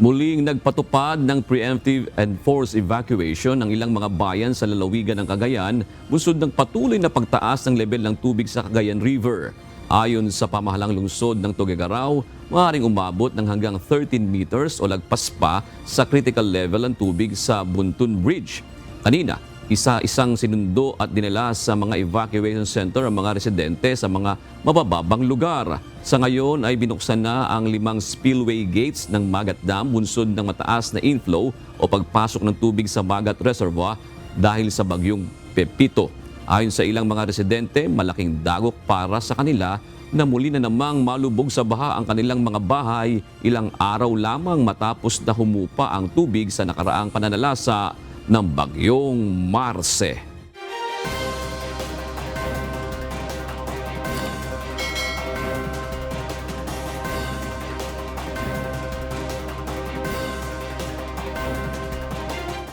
Muling nagpatupad ng preemptive and forced evacuation ng ilang mga bayan sa lalawigan ng Cagayan busod ng patuloy na pagtaas ng level ng tubig sa Cagayan River. Ayon sa pamahalang lungsod ng Tuguegarao, maaaring umabot ng hanggang 13 meters o lagpas pa sa critical level ang tubig sa Buntun Bridge. Kanina, isa-isang sinundo at dinala sa mga evacuation center ang mga residente sa mga mabababang lugar. Sa ngayon ay binuksan na ang limang spillway gates ng Magat Dam bunsod ng mataas na inflow o pagpasok ng tubig sa Magat Reservoir dahil sa bagyong Pepito. Ayon sa ilang mga residente, malaking dagok para sa kanila na muli na namang malubog sa baha ang kanilang mga bahay ilang araw lamang matapos na humupa ang tubig sa nakaraang pananalasa ng bagyong Marse.